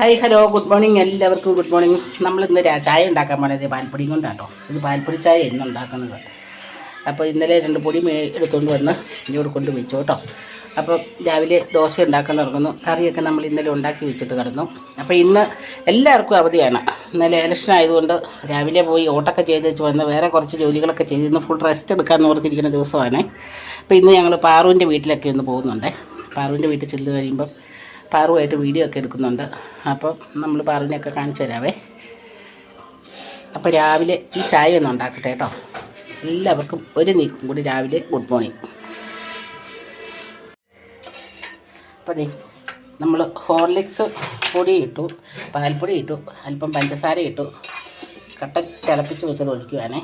Hi hello good morning. എല്ലാവർക്കും good morning. നമ്മൾ ഇന്ന് ചായ ഉണ്ടാക്കാൻ പോണത് പാൽപ്പൊടി കൊണ്ടാട്ടോ. ഇത് പാൽപ്പൊടി ചായ ഇന്ന് ഉണ്ടാക്കുന്നത്. അപ്പോൾ ഇന്നലെ രണ്ട് പൊടി എടുത്തുകൊണ്ട് വന്ന് ഇങ്ങോട്ട് കൊണ്ട് വെച്ചു കേട്ടോ. അപ്പോൾ രാവിലെ ദോശ ഉണ്ടാക്കാൻ തുടങ്ങുന്നു. കറിയൊക്കെ നമ്മൾ ഇന്നലെ ഉണ്ടാക്കി വെച്ചിട്ട് കിടന്നു. അപ്പോൾ ഇന്ന് എല്ലാവർക്കും അവധിയാണ്. ഇന്നലെ ഇലക്ഷൻ ആയതുകൊണ്ട് രാവിലെ പോയി ഓട്ടൊക്കെ ചെയ്ത് വെച്ച് വന്ന് വേറെ കുറച്ച് ജോലികളൊക്കെ ചെയ്ത് ഇന്ന് ഫുൾ റെസ്റ്റ് എടുക്കാൻ ഓർത്തിരിക്കുന്ന ദിവസമാണ്. അപ്പോൾ ഇന്ന് ഞങ്ങൾ പാറുവിന്റെ വീട്ടിലൊക്കെ ഒന്ന് പോകുന്നുണ്ട്. പാറുവിന്റെ വീട്ടിൽ ചെന്ന് കഴിയുമ്പം പാറുമായിട്ട് വീഡിയോ ഒക്കെ എടുക്കുന്നുണ്ട്. അപ്പോൾ നമ്മൾ പാറുവിനെയൊക്കെ കാണിച്ചു തരാവേ. അപ്പോൾ രാവിലെ ഈ ചായ ഒന്ന് ഉണ്ടാക്കട്ടെ കേട്ടോ. എല്ലാവർക്കും ഒരു നീക്കും കൂടി രാവിലെ ഗുഡ് മോർണിംഗ് അപ്പോൾ ദേ നമ്മൾ ഹോർലിക്സ് പൊടി ഇട്ടു പാൽപ്പൊടി ഇട്ടു അല്പം പഞ്ചസാര ഇട്ടു. കട്ട തിളപ്പിച്ച് വെച്ചത് ഒഴിക്കുവാണേ.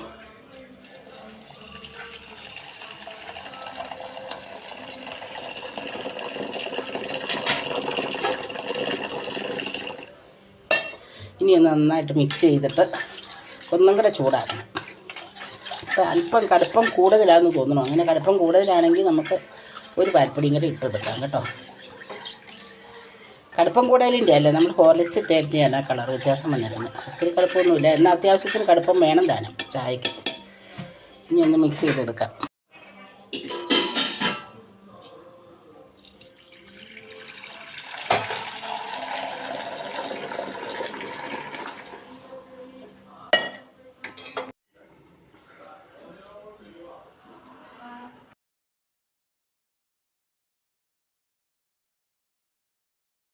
ഇനി നന്നായിട്ട് മിക്സ് ചെയ്തിട്ട് ഒന്നും കൂടെ ചൂടാക്കണം. അപ്പോൾ അല്പം കടുപ്പം കൂടുതലാണെന്ന് തോന്നുന്നു. അങ്ങനെ കടുപ്പം കൂടുതലാണെങ്കിൽ നമുക്ക് ഒരു പാൽപ്പൊടിയും കൂടെ ഇട്ടെടുക്കാം കേട്ടോ. കടുപ്പം കൂടുതലിന്റെ അല്ലേ? നമ്മൾ ഹോർലിക്സ് ഇട്ടായിട്ടാണ് ആ കളർ വ്യത്യാസം വന്നിരുന്നത്. ഒത്തിരി കടുപ്പമൊന്നുമില്ല. എന്നാൽ അത്യാവശ്യത്തിന് കടുപ്പം വേണം താനും ചായക്ക്. ഇനി ഒന്ന് മിക്സ് ചെയ്തെടുക്കാം.